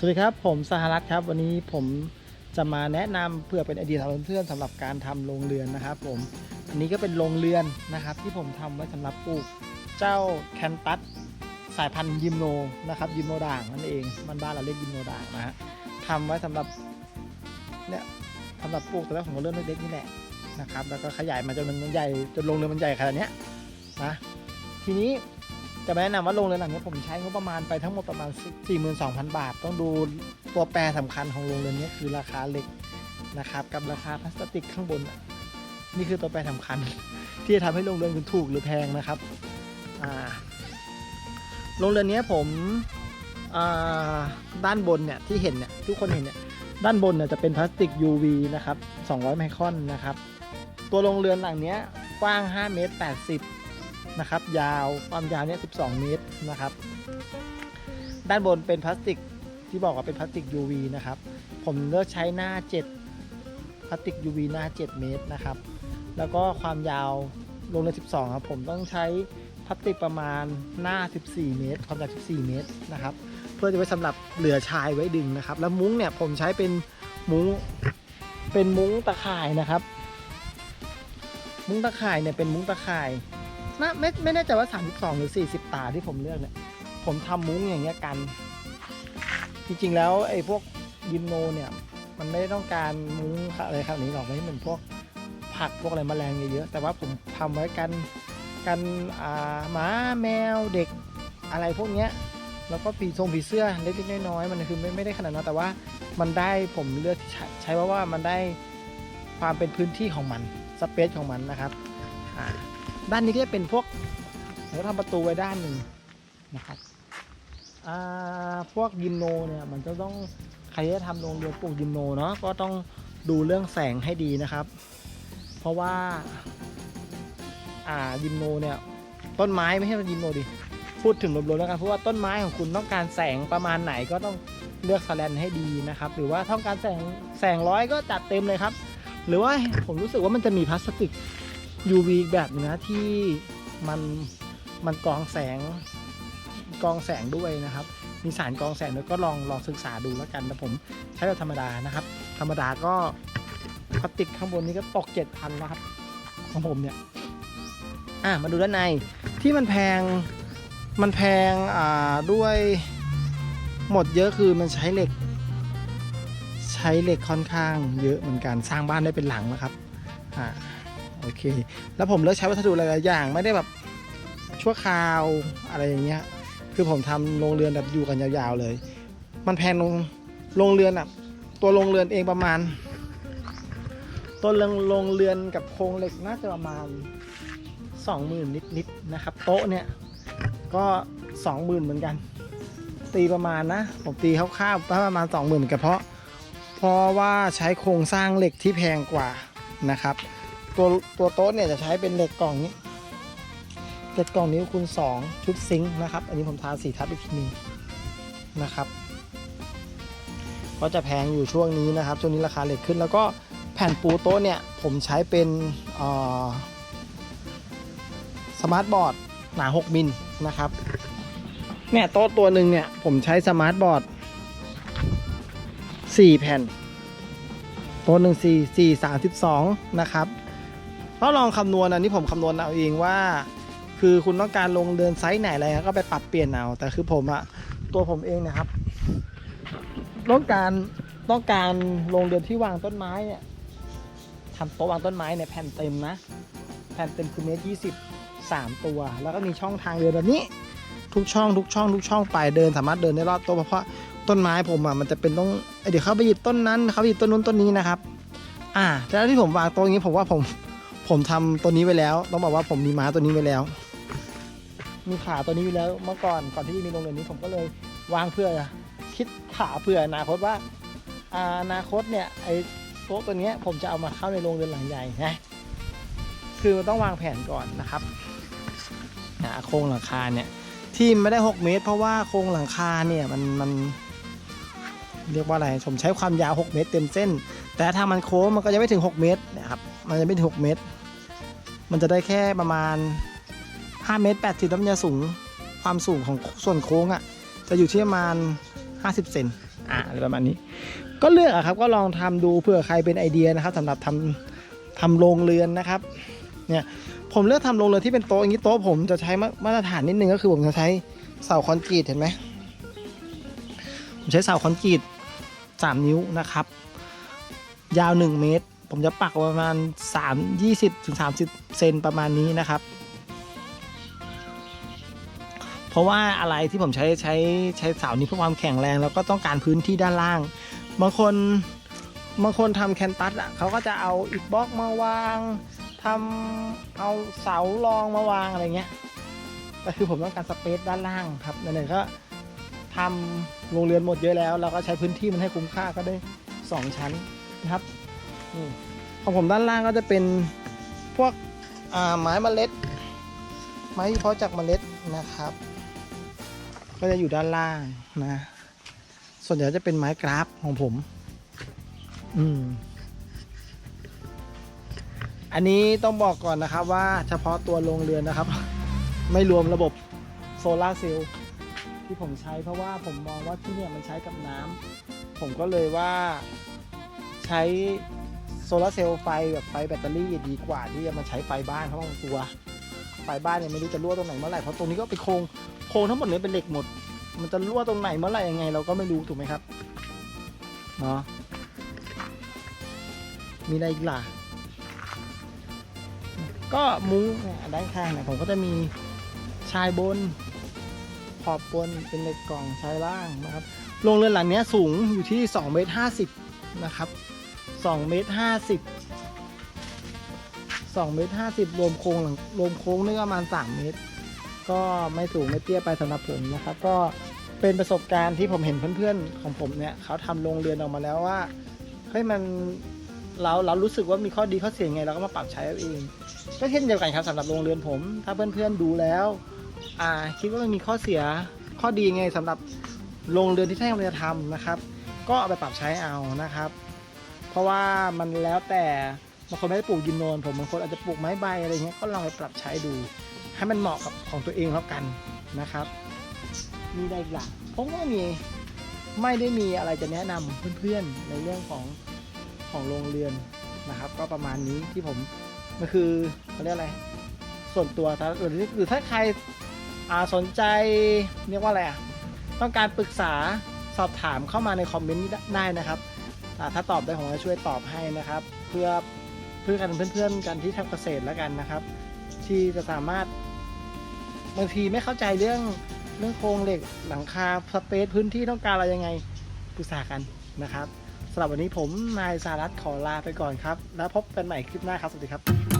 สวัสดีครับ ผมสหรัฐครับ วันนี้ผมจะมาแนะนำเพื่อเป็นไอเดียสำหรับเพื่อนสำหรับการทำโรงเรือนนะครับ ผมอันนี้ก็เป็นโรงเรือนนะครับ ที่ผมทำไว้สำหรับปลูกเจ้าแคนตัสสายพันธุ์ยิมโนนะครับยิมโนด่างนั่นเองมันบ้านเราเรียกยิมโนด่างนะฮะทำไว้สำหรับเนี่ยสำหรับปลูกแต่แรกผมก็เริ่มเล็กๆนี่แหละนะครับ แล้วก็ขยายมาจนมันใหญ่จนโรงเรือนมันใหญ่ขนาดเนี้ยนะทีนี้ จะมาแนะนำว่าโรงเรือนหลังนี้ผมใช้งบประมาณไปทั้งหมดประมาณ 42,000 บาท ต้องดูตัวแปรสำคัญของโรงเรือนนี้คือราคาเหล็กนะครับกับราคาพลาสติกข้างบน นี่คือตัวแปรสำคัญ ที่จะทำให้โรงเรือนคุณถูกหรือแพงนะครับโรงเรือนนี้ผมด้านบนเนี่ยที่เห็นเนี่ยทุกคนเห็นเนี่ยด้านบนเนี่ยจะเป็นพลาสติก UV นะครับ 200 ไมครอนนะครับ ตัวโรงเรือนหลังนี้กว้าง 5 เมตร 80 นะครับ ยาวความยาวเนี่ย12 เมตรนะครับ ด้านบนเป็นพลาสติกที่บอกว่าเป็นพลาสติก UV นะครับ ผมเลือกใช้หน้า 7พลาสติก UV หน้า 7 เมตรนะครับ แล้วก็ความยาวลงใน12 ครับ ผมต้องใช้พลาสติกประมาณหน้า 14 เมตร ความยาว 14 เมตรนะครับ เพื่อจะไว้สำหรับเหลือชายไว้ดึงนะครับ แล้วมุ้งเนี่ยผมใช้เป็นมุ้งเป็นมุ้งตะข่ายนะครับ มุ้งตะข่ายเนี่ยเป็นมุ้งตะข่าย นะไม่ไม่แน่ใจว่า 32 หรือ 40 ตาที่ผมเลือกเนี่ย ผมทำมุ้งอย่างเงี้ยกัน จริงๆแล้วไอ้พวกยิมโนเนี่ย มันไม่ได้ต้องการมุ้งอะไรขนาดนี้หรอกไม่ให้มันพวกผักพวกอะไรแมลงเยอะๆแต่ว่าผมทำไว้กันกันอ่าหมาแมวเด็กอะไรพวกเนี้ยแล้วก็ผีทรงผีเสื้อเล็กๆน้อยๆมันคือไม่ไม่ได้ขนาดนั้นแต่ว่ามันได้ผมเลือกใช้ใช้ว่าว่ามันได้ความเป็นพื้นที่ของมันสเปซของมันนะครับอ่า ด้านนี้ก็จะเป็นพวกเราทำประตูไว้ด้านหนึ่งนะครับพวกยิมโนเนี่ยมันจะต้องใครจะทำโรงเรือนปลูกยิมโนเนาะก็ต้องดูเรื่องแสงให้ดีนะครับ เพราะว่าอ่ายิมโนเนี่ยต้นไม้ไม่ใช่ยิมโนดิพูดถึงรวมๆแล้วกันเพราะว่าต้นไม้ของคุณต้องการแสงประมาณไหนก็ต้องเลือกสแลนให้ดีนะครับ หรือว่าต้องการแสงแสงร้อยก็จัดเต็มเลยครับ หรือว่าผมรู้สึกว่ามันจะมีพลาสติก UV อีกแบบหนึงนะที่มันมันกรองแสงกรองแสงด้วยนะครับ มีสารกรองแสงด้วยก็ลองลองศึกษาดูแล้วกันแต่ผมใช้แบบธรรมดานะครับ ธรรมดาก็พลาสติกข้างบนนี้ก็ตกเจ็ดพันนะครับ ของผมเนี่ยอะมาดูด้านในที่มันแพงมันแพงอ่าด้วยหมดเยอะคือมันใช้เหล็ก ใช้เหล็กค่อนข้างเยอะเหมือนกันสร้างบ้านได้เป็นหลังนะครับอ่า อเค แล้วผมเลือกใช้วัสดุหลายๆอย่าง ไม่ได้แบบชั่วคราวอะไรอย่างเงี้ย คือผมทำโรงเรือนแบบอยู่กันยาวๆเลย มันแพงลงโรงเรือนอะตัวโรงเรือนเองประมาณ ตัวโรงโรงเรือนกับโครงเหล็กน่าจะประมาณสองหมื่นนิดๆนะครับ โต๊ะเนี่ยก็สองหมื่นเหมือนกัน ตีประมาณนะ ผมตีคร่าวๆประมาณสองหมื่นกันเพราะ เพราะว่าใช้โครงสร้างเหล็กที่แพงกว่านะครับ ตัวตัวโต๊ะเนี่ยจะใช้เป็นเหล็กกล่องนี้เหล็กกล่องนี้คูณ2ชุดซิงค์นะครับ อันนี้ผมทาสีทับอีกทีหนึงนะครับ ก็จะแพงอยู่ช่วงนี้นะครับ ช่วงนี้ราคาเหล็กขึ้น แล้วก็แผ่นปูโต๊ะเนี่ยผมใช้เป็นสมาร์ทบอร์ดหนา 6 มิลนะครับเนี่ยโต๊ะตัวหนึ่งเนี่ยผมใช้สมาร์ทบอร์ด4 แผ่น โต๊ะหนึ่งสี่สี่สามสิบสองนะครับ ก็ลองคำนวณอันนี้ผมคำนวณเอาเองว่า คือคุณต้องการลงเดินไซส์ไหนอะไรก็ไปปรับเปลี่ยนเอาแต่คือผมอะตัวผมเองนะครับต้องการต้องการลงเรือนที่วางต้นไม้เนี่ยทำโต๊ะวางต้นไม้เนี่ยแผ่นเต็มนะ แผ่นเต็มคือเมตรยี่สิบสามตัว แล้วก็มีช่องทางเดินแบบนี้ ทุกช่องทุกช่องทุกช่องไปเดินสามารถเดินได้รอบโต๊ะเพราะต้นไม้ผมอะมันจะเป็นต้องเดี๋ยวเขาไปหยิบต้นนั้นเขาไปหยิบต้นนู้นต้นนี้นะครับ อ่าแล้วที่ผมวางโต๊ะอย่างนี้ผมว่าผม ผมทำตัวนี้ไว้แล้ว ต้องบอกว่าผมมีม้าตัวนี้ไว้แล้ว มีขาตัวนี้ไว้แล้วเมื่อก่อนก่อนที่จะมีโรงเรือนนี้ผมก็เลยวางเพื่อคิดขาเผื่ออนาคตว่าอ่าอนาคตเนี่ยไอ้โต๊ะตัวนี้ผมจะเอามาเข้าในโรงเรือนหลังใหญ่นะคือมันต้องวางแผนก่อนนะครับอ่าโครงหลังคาเนี่ยที่ไม่ได้ 6 เมตร เพราะว่าโครงหลังคาเนี่ยมันมันเรียกว่าอะไรผมใช้ความยาว 6 เมตร เต็มเส้น แต่ถ้ามันโค้งมันก็จะไม่ถึง 6 เมตรนะครับมันจะไม่ถึง 6 เมตร มันจะได้แค่ประมาณ 5 เมตร80แล้วมันจะสูงความสูงของส่วนโค้งอะ่ะ จะอยู่ที่ประมาณ 50 เซนอ่าอะไรประมาณนี้ ก็เลือกอะครับก็ลองทำดูเผื่อใครเป็นไอเดียนะครับสำหรับทำทำโรงเรือนนะครับเนี่ยผมเลือกทำโรงเรือนที่เป็นโต๊ะอย่างนี้โต๊ะผมจะใช้มาตรฐานนิดนึงก็คือผมจะใช้เสาคอนกรีตเห็นไหมผมใช้เสาคอนกรีต3นิ้วนะครับ ยาว 1 เมตร ผมจะปักประมาณ 3 20ถึง30 เซนประมาณนี้นะครับ เพราะว่าอะไรที่ผมใช้ใช้ใช้เสานี้เพื่อความแข็งแรงแล้วก็ต้องการพื้นที่ด้านล่าง บางคนบางคนทำแคนตัสอะเขาก็จะเอาอิฐบล็อกมาวางทำเอาเสารองมาวางอะไรเงี้ยแต่คือผมต้องการสเปซด้านล่างครับไหนๆก็ทำโรงเรือนหมดเยอะแล้ว เราก็ใช้พื้นที่มันให้คุ้มค่าก็ได้ 2 ชั้นนะครับ นี่ของผมด้านล่างก็จะเป็นพวกไม้เมล็ด ไม้ที่เพาะจากเมล็ดนะครับ ก็จะอยู่ด้านล่างนะ ส่วนใหญ่จะเป็นไม้กราฟของผม อืมอันนี้ต้องบอกก่อนนะครับว่าเฉพาะตัวโรงเรือนนะครับ ไม่รวมระบบโซลาร์เซลล์ที่ผมใช้เพราะว่าผมมองว่าที่เนี่ยมันใช้กับน้ำผมก็เลยว่าใช้ โซลาร์เซลล์ไฟแบบไฟแบตเตอรี่ดีกว่าที่จะมาใช้ไฟบ้านเพราะบางตัว ไฟบ้านเนี่ยไม่รู้จะรั่วตรงไหนเมื่อไหร่เพราะตรงนี้ก็เป็นโครงโครงทั้งหมดเนี่ยเป็นเหล็กหมด มันจะรั่วตรงไหนเมื่อไหร่ยังไง เราก็ไม่รู้ถูกไหมครับเนาะมีอะไรอีกล่ะก็มุ้งเนี่ยด้านข้างเนี่ยผมก็จะมีชายบน ขอบบนเป็นเหล็กกล่องชายล่างนะครับโรงเรือนหลังเนี้ยสูงอยู่ที่2เมตร50นะครับ 2เมตร50 2เมตร50 รวมโครงหลังรวมโค้งนี่ประมาณ 3 เมตร ก็ไม่สูงไม่เตี้ยไปสำหรับผมนะครับ ก็เป็นประสบการณ์ที่ผมเห็นเพื่อนๆ ของผมเนี่ยเขาทำโรงเรือนออกมาแล้วว่าเฮ้ยมันเราเรารู้สึกว่ามีข้อดีข้อเสียไงเราก็มาปรับใช้เอาเอง ก็เช่นเดียวกันครับสำหรับโรงเรือนผม ถ้าเพื่อนๆดูแล้วอ่าคิดว่ามันมีข้อเสียข้อดีไงสำหรับโรงเรือนที่ท่านกำลังจะทำนะครับ ก็เอาไปปรับใช้เอานะครับ เพราะว่ามันแล้วแต่บางคนไม่ได้ปลูกยินโนนผมบางคนอาจจะปลูกไม้ใบอะไรเงี้ยก็ลองไปปรับใช้ดู ให้มันเหมาะกับของตัวเองแล้วกันนะครับ มีได้อีกหลักผมก็มีไม่ได้มีอะไรจะแนะนำเพื่อนๆในเรื่องของของโรงเรือนนะครับ ก็ประมาณนี้ที่ผมมันคือเขาเรียกอะไร ส่วนตัวถ้าหรือหรือถ้าใครอ่าสนใจเรียกว่าอะไรอะต้องการปรึกษาสอบถามเข้ามาในคอมเมนต์ได้นะครับ ถ้าตอบได้ผมจะช่วยตอบให้นะครับ เพื่อเพื่อกันเพื่อนๆกันที่ทำเกษตรแล้วกันนะครับ ที่จะสามารถบางทีไม่เข้าใจเรื่องเรื่องโครงเหล็กหลังคาสเปซพื้นที่ต้องการอะไรยังไงปรึกษากันนะครับสำหรับวันนี้ผมนายสารัตขอลาไปก่อนครับ แล้วพบกันใหม่คลิปหน้าครับ สวัสดีครับ